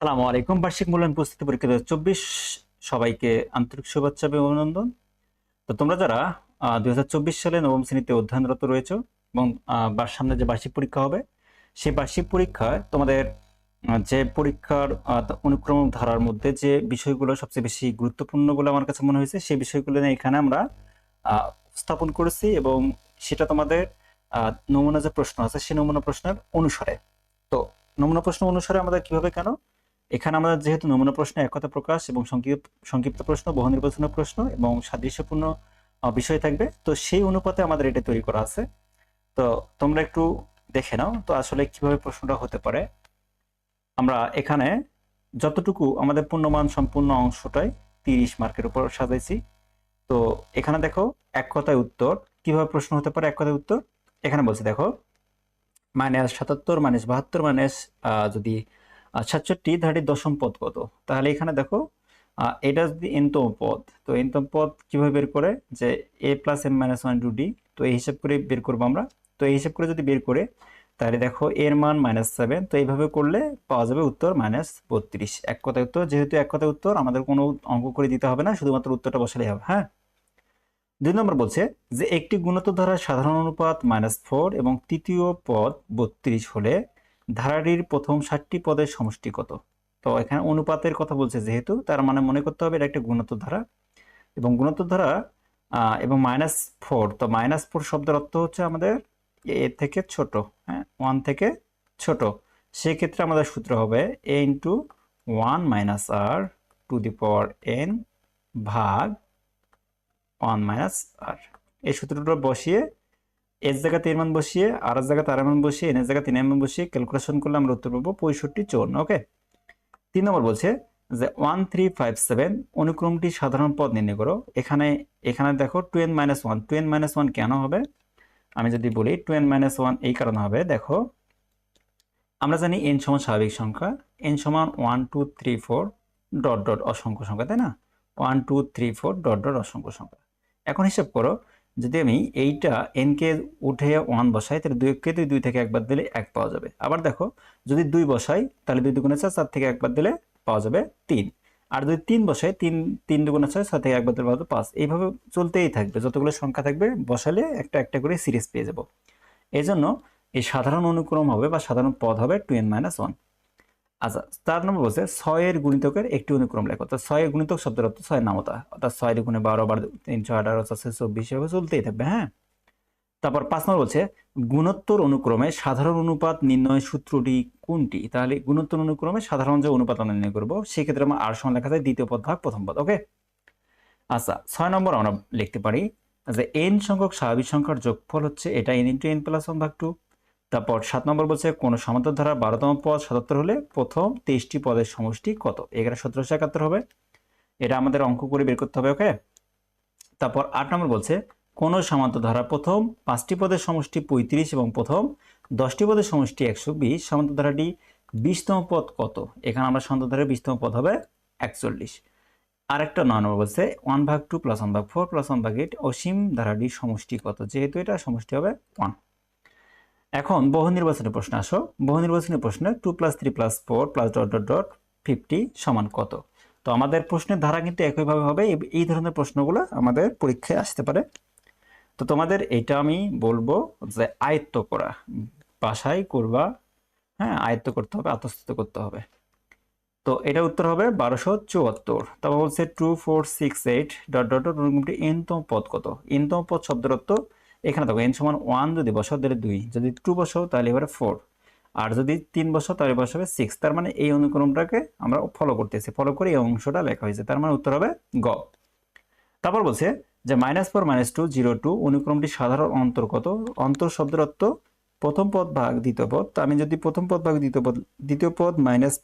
আসসালামু আলাইকুম। বার্ষিক মূল্যায়ন প্রস্তুতি পরীক্ষা দু চব্বিশ। সবাইকে আন্তরিক শুভেচ্ছা এবং অভিনন্দন। তো তোমরা যারা দুই হাজার চব্বিশ সালে নবম শ্রেণীতে অধ্যয়নরত রয়েছে এবং সামনে যে বার্ষিক পরীক্ষা হবে সেই বার্ষিক পরীক্ষায় তোমাদের যে পরীক্ষার অনুক্রম ধারার মধ্যে যে বিষয়গুলো সবচেয়ে বেশি গুরুত্বপূর্ণ বলে আমার কাছে মনে হয়েছে সেই বিষয়গুলো নিয়ে এখানে আমরা আহ, উপস্থাপন করেছি এবং সেটা তোমাদের নমুনা যে প্রশ্ন আছে সেই নমুনা প্রশ্নের অনুসারে। তো নমুনা প্রশ্ন অনুসারে আমাদের কীভাবে কেন এখানে আমরা যেহেতু নমুনা প্রশ্ন একতা প্রকাশ এবং সংক্ষিপ্ত প্রশ্ন, বহু নির্বাচনের প্রশ্ন এবং সাদৃশ্যপূর্ণ বিষয় থাকবে, তো সেই অনুপাতে আমাদের এটা তৈরি করা আছে। তো তোমরা একটু দেখে নাও, তো আসলে কীভাবে প্রশ্নটা হতে পারে। আমরা এখানে যতটুকু আমাদের পূর্ণমান সম্পূর্ণ অংশটাই তিরিশ মার্কের উপর সাজাইছি। তো এখানে দেখো, এক কথায় উত্তর। কীভাবে প্রশ্ন হতে পারে এক কথায় উত্তর? এখানে বলছে দেখো, মাইনাস সাতাত্তর মাইনাস বাহাত্তর মাইনাস যদি সাতষট্টি ধারটির দশম পদ কত? তাহলে এখানে দেখো এটা যদি এনতম পদ। তো এনতম পদ কীভাবে বের করে? যে A plus M minus one to D তো এই হিসাব করে বের করব আমরা। তো এই হিসাব করে যদি বের করে, তাহলে দেখো এর মান মাইনাস সেভেন তো এইভাবে করলে পাওয়া যাবে উত্তর মাইনাস বত্রিশ। এক কথায় উত্তর, যেহেতু এক কথায় উত্তর, আমাদের কোনো অঙ্ক করে দিতে হবে না, শুধুমাত্র উত্তরটা বসালেই হবে হ্যাঁ? দুই নম্বর বলছে যে একটি গুণত ধারার সাধারণ অনুপাত মাইনাস ফোর এবং তৃতীয় পদ বত্রিশ হলে ধারাটির প্রথম ষাটটি পদের সমষ্টি কত? তো এখানে অনুপাতের কথা বলছে যেহেতু, তার মানে মনে করতে হবে এটা একটা গুণোত্তর ধারা এবং গুণোত্তর ধারা এবং মাইনাস ফোর তো মাইনাস ফোর শব্দের অর্থ হচ্ছে আমাদের এ থেকে ছোট হ্যাঁ? ওয়ান থেকে ছোট। সেক্ষেত্রে আমাদের সূত্র হবে A into one minus R to the power N ভাগ ওয়ান মাইনাস আর এই সূত্রটা বসিয়ে এর জায়গাতে এর মান বসিয়ে, আর আর এর মান বসিয়ে এর জায়গাতে তিন মান বসিয়ে ক্যালকুলেশন করলে আমরা উত্তর পাবো পঁয়ষট্টি চৌন্ন ওকে তিন নম্বর বলছে যে ওয়ান থ্রি ফাইভ সেভেন অনুক্রমটি সাধারণ পদ নির্ণয় করো। এখানে এখানে দেখো two N minus one two N minus one কেন হবে? আমি যদি বলি টু এন মাইনাস ওয়ান এই কারণে হবে, দেখো। আমরা জানি এন সমান স্বাভাবিক সংখ্যা এন সমান one two three four dot dot অসংখ্য সংখ্যা, তাই না? One two three four dot dot অসংখ্য সংখ্যা। এখন হিসাব করো যদি আমি এইটা এনকে উঠে ওয়ান বসাই, তাহলে দুইকে দুই দুই থেকে একবার দিলে এক পাওয়া যাবে। আবার দেখো, যদি দুই বসাই, তাহলে দুই দুগুণে চার চার থেকে একবার দিলে পাওয়া যাবে তিন। আর যদি তিন বসাই, তিন তিন দুগুণে ছয় ছয় থেকে একবার দিলে পাওয়া যাবে পাঁচ। এইভাবে চলতেই থাকবে। যতগুলো সংখ্যা থাকবে, বসালে একটা একটা করে সিরিজ পেয়ে যাব। এই জন্য এই সাধারণ অনুক্রম হবে বা সাধারণ পদ হবে টু এন মাইনাস ওয়ান আচ্ছা চার নম্বর বলছে ছয়ের গুণিতকের একটি অনুক্রম লেখো। তো ছয়ের গুণিতক শব্দের অর্থ ছয়ের নামতা। অর্থাৎ ছয় দুগুণে বারো, বার তিনশো আঠারো চারশো চব্বিশ, এভাবে চলতেই থাকবে হ্যাঁ? তারপর পাঁচ নম্বর বলছে গুণোত্তর অনুক্রমে সাধারণ অনুপাত নির্ণয় সূত্রটি কোনটি? তাহলে গুণোত্তর অনুক্রমে সাধারণ যে অনুপাত আমরা নির্ণয় করব, সেক্ষেত্রে আমার আর সমান লেখা যায় দ্বিতীয় পদ ভাগ প্রথম পদ, ওকে? আচ্ছা ছয় নম্বর আমরা লিখতে পারি যে এন সংখ্যক স্বাভাবিক সংখ্যার যোগফল হচ্ছে এটা N into N plus one ভাগ টু তারপর সাত নম্বর বলছে, কোন সমান্তর ধারা বারোতম পদ সাতাত্তর হলে প্রথম তেইশটি পদের সমষ্টি কত? এখানে সতেরোশো একাত্তর হবে। এটা আমাদের অঙ্ক করে বের করতে হবে ওকে তারপর আট নম্বর বলছে, কোন সমান্তর ধারা প্রথম পাঁচটি পদের সমষ্টি পঁয়ত্রিশ এবং প্রথম দশটি পদের সমষ্টি একশো বিশ সমান্তর ধারাটি বিশতম পদ কত? এখানে আমরা সমান্তর ধারার বিশতম পদ হবে একচল্লিশ। আরেকটা নয় নম্বর বলছে ওয়ান ভাগ টু প্লাস ওয়ান ভাগ ফোর প্লাস ওয়ান ভাগ এইট অসীম ধারাটির সমষ্টি কত? যেহেতু এটা সমষ্টি হবে ওয়ান এখন বহু প্রশ্ন, আসো। বহু প্রশ্নে two plus three plus four plus dot dot dot fifty সমান কত? তো আমাদের প্রশ্নের ধারা কিন্তু একইভাবে হবে, এই- ধরনের প্রশ্নগুলো আমাদের পরীক্ষায় আসতে পারে। তো তোমাদের এটা আমি বলব যে আয়ত্ত করা। বাসায় করবা হ্যাঁ আয়ত্ত করতে হবে আত্মস্থিত করতে হবে। তো এটা উত্তর হবে বারোশো চুয়াত্তর। তারপর বলছে two four six eight dot dot dot এনতম পদ কত? এনতম পদ শব্দের অর্থ এখানে দেখো এন সমান ওয়ান যদি বসাও, তাহলে দুই। যদি টু বসাও, তাহলে এবারে ফোর আর যদি তিন বসাও, তাহলে বসাবে সিক্স তার মানে এই অনুক্রমটাকে আমরা ফলো করতেছি। ফলো করে এই অংশটা লেখা হয়েছে। তার মানে উত্তর হবে গ তারপর বলছে যে minus four minus two zero two অনুক্রমটি সাধারণ অন্তর্গত অন্তর শব্দের অর্থ প্রথম পদ ভাগ দ্বিতীয় পদ। তো আমি যদি প্রথম পদ ভাগ দ্বিতীয় পদ দ্বিতীয় পদ মাইনাস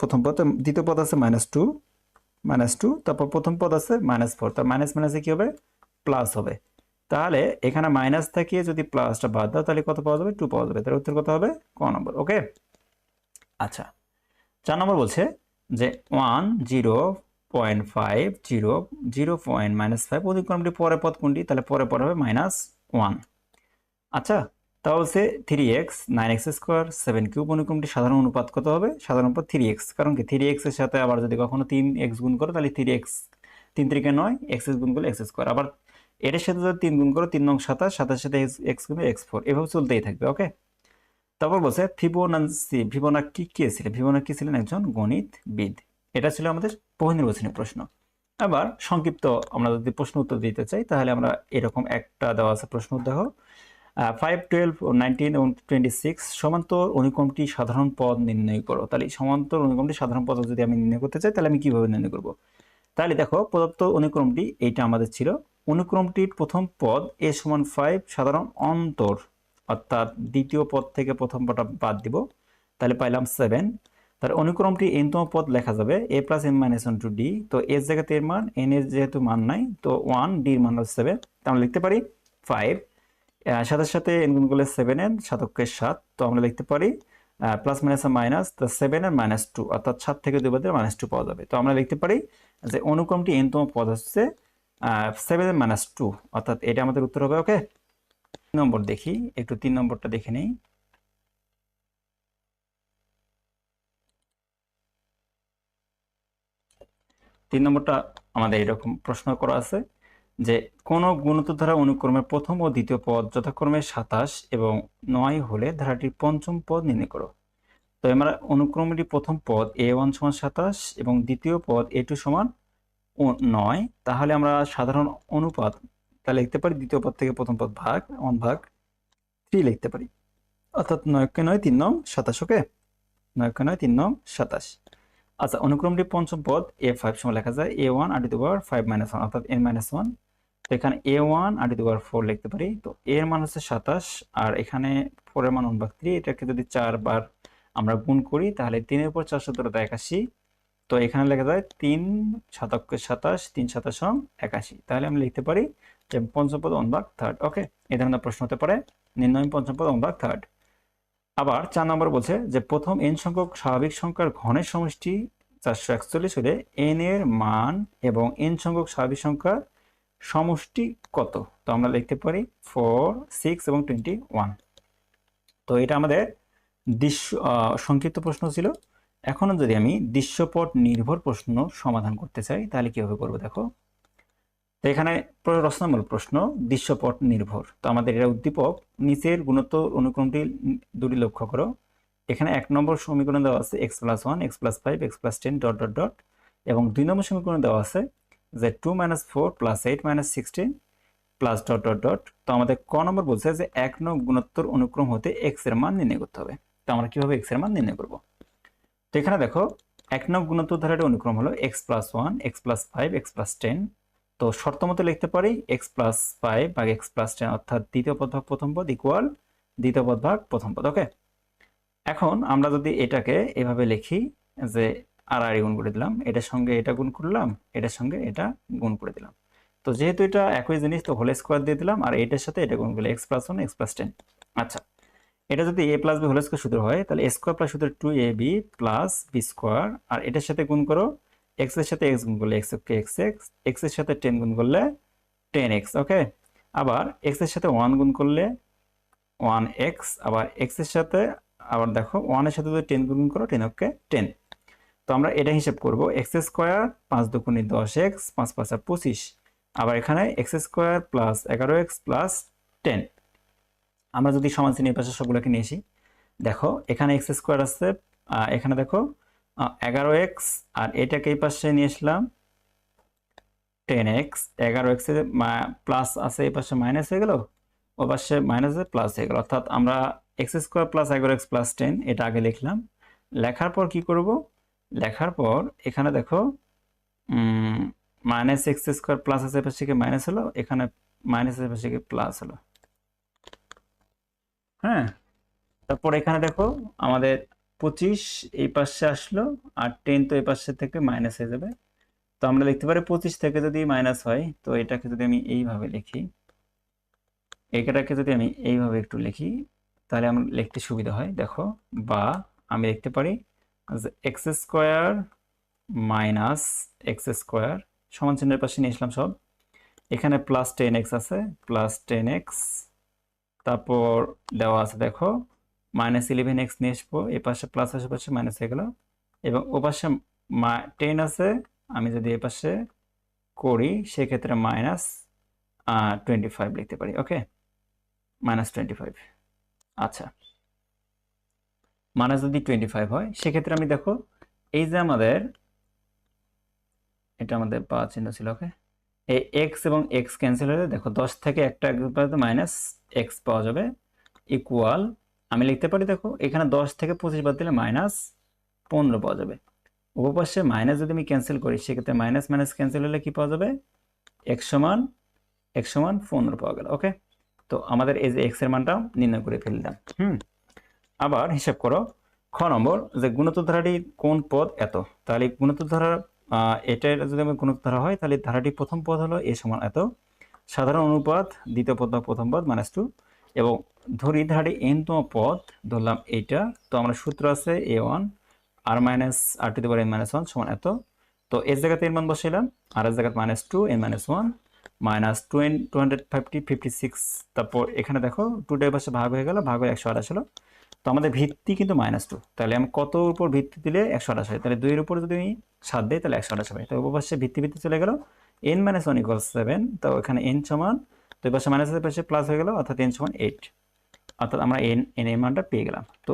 প্রথম পদ, দ্বিতীয় পদ আছে মাইনাস টু মাইনাস টু তারপর প্রথম পদ আছে মাইনাস ফোর তার মাইনাস মাইনাসে কি হবে? প্লাস হবে। তাহলে এখানে মাইনাস থেকে যদি প্লাসটা বাদ দাও, তাহলে কত পাওয়া যাবে? টু পাওয়া যাবে। তাহলে উত্তর কত হবে? ক নম্বর ওকে আচ্ছা চার নম্বর বলছে যে one zero point five zero zero point minus five অধিক্রমটি পরে পদ কোনটি? তাহলে পরে পরে হবে মাইনাস ওয়ান আচ্ছা তা বলছে three X nine X square seven cube অনুক্রমটি সাধারণ অনুপাত কত হবে? সাধারণ অনুপাত থ্রি এক্স কারণ কি? থ্রি এক্সের সাথে আবার যদি কখনো তিন এক্স গুণ করো, তাহলে থ্রি এক্স তিন তিরিকে নয় এক্স এক্স গুণ করলে এক্স স্কোয়ার আবার এটার সাথে যদি তিন গুণ করো, তিন নং সাতাশ সাতাশ সাথে এক্স গুণ এক্স ফোর। এভাবে চলতেই থাকবে ওকে তারপর বলছে ফিবোনাসি ফিবোনাকি কে ছিলেন ফিবোনাকি ছিলেন একজন গণিতবিদ? এটা ছিল আমাদের বহুনির্বাচনী প্রশ্ন। আবার সংক্ষিপ্ত আমরা যদি প্রশ্ন উত্তর দিতে চাই, তাহলে আমরা এরকম একটা দেওয়া আছে প্রশ্ন দেখো ফাইভ টুয়েলভ নাইনটিন এবং টোয়েন্টি সিক্স সমান্তর অনুক্রমটি সাধারণ পদ নির্ণয় করো। তাহলে সমান্তর অনুক্রমটি সাধারণ পদ যদি আমি নির্ণয় করতে চাই, তাহলে আমি কীভাবে নির্ণয় করব? তাহলে দেখো প্রদত্ত অনুক্রমটি এইটা আমাদের ছিল। অনুক্রমটির প্রথম পদ এ সমান ফাইভ সাধারণ অন্তর, অর্থাৎ দ্বিতীয় পদ থেকে প্রথম পদটা বাদ দিব। তাহলে পাইলাম সেভেন তার অনুক্রমটি এনতম পদ লেখা যাবে A plus M minus one to D তো এর জায়গাতে এর মান এন এর যেহেতু মান নাই, তো ওয়ান ডির মান হচ্ছে সেভেন আমরা লিখতে পারি ফাইভ সাথে সাথে এন গুণ করলে সেভেন এন সাতকের সাত। তো আমরা লিখতে পারি প্লাস মাইনাস মাইনাস তো সেভেন এর মাইনাস টু অর্থাৎ সাত থেকে দুই বাদে মাইনাস টু পাওয়া যাবে। তো আমরা লিখতে পারি যে অনুক্রমটি এনতম পদ হচ্ছে সেভেন এর মাইনাস টু অর্থাৎ এটা আমাদের উত্তর হবে ওকে তিন নম্বর দেখি, একটু তিন নম্বরটা দেখে নেই। তিন নম্বরটা আমাদের এরকম প্রশ্ন করা আছে। যে কোন গুণোত্তর ধারা অনুক্রমের প্রথম ও দ্বিতীয় পদ যথাক্রমে সাতাশ এবং নয় হলে ধারাটির পঞ্চম পদ নির্ণয় করো। তো আমরা অনুক্রমটি প্রথম পদ এ ওয়ান সমান সাতাশ এবং দ্বিতীয় পদ এ টু সমান নয়। তাহলে আমরা সাধারণ অনুপাত তা লিখতে পারি, দ্বিতীয় পদ থেকে প্রথম পদ ভাগ, ওয়ান ভাগ থ্রি লিখতে পারি। অর্থাৎ নয়কে নয় তিন নং সাতাশ, ওকে? নয়কে নয় তিন নং সাতাশ। আচ্ছা অনুক্রমটি পঞ্চম পদ, এ ফাইভ সময় লেখা যায়, A one R to power five minus one অর্থাৎ এন মাইনাস ওয়ান তো এখানে A one R to power four লিখতে পারি। তো এর মান হচ্ছে সাতাশ, আর এখানে ফোরের মান ভাগ থ্রি এটাকে যদি চারবার আমরা গুণ করি, তাহলে তিনের উপর চার সতেরোটা একাশি। তো এখানে লেখা যায়, তিন শতককে সাতাশ, তিন সাতাশ একাশি। তাহলে আমি লিখতে পারি যে পঞ্চম পদ ভাগ থার্ড ওকে এ ধরনের প্রশ্ন হতে পারে। নির্ণয় পঞ্চম পদ ভাগ থার্ড আবার চার নম্বর বলছে যে প্রথম এন সংখ্যক স্বাভাবিক সংখ্যার ঘনের সমষ্টি চারশো একচল্লিশ হলে এন এর মান এবং এন সংখ্যক স্বাভাবিক সংখ্যার সমষ্টি কত? তো আমরা লিখতে পারি ফোর সিক্স এবং টোয়েন্টি ওয়ান তো এটা আমাদের দৃশ্য সংক্ষিপ্ত প্রশ্ন ছিল। এখনও যদি আমি দৃশ্যপট নির্ভর প্রশ্ন সমাধান করতে চাই, তাহলে কীভাবে করব দেখো? তো এখানে রচনামূলক প্রশ্ন, দৃশ্যপট নির্ভর। তো আমাদের এটা উদ্দীপক, নিচের গুণোত্তর অনুক্রমটি দুটি লক্ষ্য করো। এখানে এক নম্বর সমীকরণ দেওয়া আছে X plus one X plus five X plus ten dot dot dot এবং দুই নম্বর সমীকরণ দেওয়া আছে, যে two minus four plus eight minus sixteen plus dot dot dot তো আমাদের ক নম্বর বলছে যে এক নং গুণোত্তর অনুক্রম হতে এক্সের মান নির্ণয় করতে হবে। তো আমরা কীভাবে এক্সের মান নির্ণয় করব? তো এখানে দেখো, এক নং গুণোত্তর ধারাটি অনুক্রম হলো X plus one X plus five X plus ten তো শর্ত মতো লিখতে পারি এক্স প্লাস ফাইভ ভাগ এক্স প্লাস টেন অর্থাৎ দ্বিতীয় পদ প্রথম পদ ইকুয়াল দ্বিতীয় পদ প্রথম পদ ওকে এখন আমরা যদি এটাকে এভাবে লিখি যে আর আর গুণ করে দিলাম, এটার সঙ্গে এটা গুণ করলাম, এটার সঙ্গে এটা গুণ করে দিলাম। তো যেহেতু এটা একই জিনিস, তো হোল স্কোয়ার দিয়ে দিলাম, আর এটার সাথে এটা গুণ করলে X plus one X plus ten আচ্ছা এটা যদি A plus B whole square সূত্র হয়, তাহলে স্কোয়ার প্লাস সূত্র two A B plus B square আর এটার সাথে গুণ করো এক্সের সাথে এক্স গুণ করলে এক্স কে এক্স এক্স এক্সের সাথে টেন গুণ করলে টেন এক্স ওকে আবার এক্সের সাথে ওয়ান গুণ করলে ওয়ান এক্স আবার এক্সের সাথে, আবার দেখো ওয়ানের সাথে যদি টেন গুণ করো টেন ওকে টেন তো আমরা এটা হিসাব করব এক্স স্কোয়ার পাঁচ দুগুণে দশ এক্স পাঁচ পাঁচ আর পঁচিশ। আবার এখানে এক্স স্কোয়ার প্লাস এগারো এক্স প্লাস টেন আমরা যদি সমান শ্রেণির পাশে সবগুলোকে নিয়ে আসি, দেখো এখানে এক্স স্কোয়ার আছে এখানে দেখো এগারো এক্স আর এটাকে এই পাশে নিয়ে আসলাম টেন এক্স। এগারো এক্স প্লাস আছে এই পাশে মাইনাস হয়ে গেল, ও পাশে মাইনাস প্লাস হয়ে গেল। অর্থাৎ আমরা এক্স স্কোয়ার প্লাস এগারো এক্স প্লাস টেন এটা আগে লিখলাম। লেখার পর কি করব? লেখার পর এখানে দেখো মাইনাস এক্স স্কোয়ার প্লাস আছে এপাশ থেকে মাইনাস হলো? এখানে মাইনাস এপাশ থেকে প্লাস হলো? হ্যাঁ তারপর এখানে দেখো আমাদের পঁচিশ এই পাশে আসলো আর টেন তো এই পাশে থেকে মাইনাস হয়ে যাবে। তো আমরা লিখতে পারি পঁচিশ থেকে যদি মাইনাস হয়, তো এটাকে যদি আমি এইভাবে লিখি, এটাকে যদি আমি এইভাবে একটু লিখি, তাহলে আমার লিখতে সুবিধা হয়। দেখো, বা আমি লিখতে পারি x square minus x square সমান চিহ্নের পাশে নিয়ে আসলাম সব। এখানে প্লাস টেন এক্স আছে প্লাস টেন এক্স তারপর দেওয়া আছে দেখো মাইনাস ইলেভেন এক্স নিয়ে আসব, এ পাশে প্লাস আসে পাশে মাইনাস হয়ে গেল। এবং ও পাশে টেন আছে, আমি যদি এ পাশে করি, সেক্ষেত্রে মাইনাস টোয়েন্টি ফাইভ লিখতে পারি ওকে মাইনাস টোয়েন্টি ফাইভ আচ্ছা। মাইনাস যদি টোয়েন্টি ফাইভ হয়, সেক্ষেত্রে আমি দেখো, এই যে আমাদের, এটা আমাদের পাওয়া চিহ্ন ছিল ওকে এই এক্স এবং এক্স ক্যান্সেল হলে দেখো, দশ থেকে একটা মাইনাস এক্স পাওয়া যাবে ইকুয়াল আমি লিখতে পারি, দেখো, এখানে দশ থেকে পঁচিশ বাদ দিলে মাইনাস পনেরো পাওয়া যাবে। উপপাশে মাইনাস যদি আমি ক্যান্সেল করি, সেক্ষেত্রে মাইনাস মাইনাস ক্যান্সেল হলে কি পাওয়া যাবে? এক্স সমান এক্স সমান পনেরো পাওয়া গেল ওকে তো আমাদের এই যে এক্সের মানটা নির্ণয় করে ফেললাম। হুম, আবার হিসাব করো, খ নম্বর যে গুণোত্তর ধারাটি কোন পদ এত? তাহলে গুণোত্তর ধারা এটার যদি আমি গুণোত্তর ধারা হয়, তাহলে ধারাটি প্রথম পদ হলো এ সমান এত। সাধারণ অনুপাত দ্বিতীয় পদ বা প্রথম পদ মাইনাস টু এবং ধরি ধারাটি এনতম পদ ধরলাম এইটা। তো আমরা সূত্র আছে এ one R minus r to the n minus one সমান এত। তো এর জায়গাতে এর মান বসাইলাম, আর এর জায়গাতে minus two n minus one minus two n two hundred fifty fifty six তারপর এখানে দেখো টুটার পাশে ভাগ হয়ে গেল, ভাগ হয়ে একশো আঠাশ হলো। তো আমাদের ভিত্তি কিন্তু মাইনাস টু তাহলে আমি কত উপর ভিত্তি দিলে একশো আঠাশ হয়? তাহলে দুইয়ের উপর যদি আমি সাত দিই, তাহলে একশো আঠাশ হবে। তো উপপাশে ভিত্তি ভিত্তি চলে গেল। N minus one equal seven তো এখানে এন সমান তো এবার মাইনাসের পাশে প্লাস হয়ে গেল, অর্থাৎ এন সমান এইট অর্থাৎ আমরা এন এন এর মানটা পেয়ে গেলাম। তো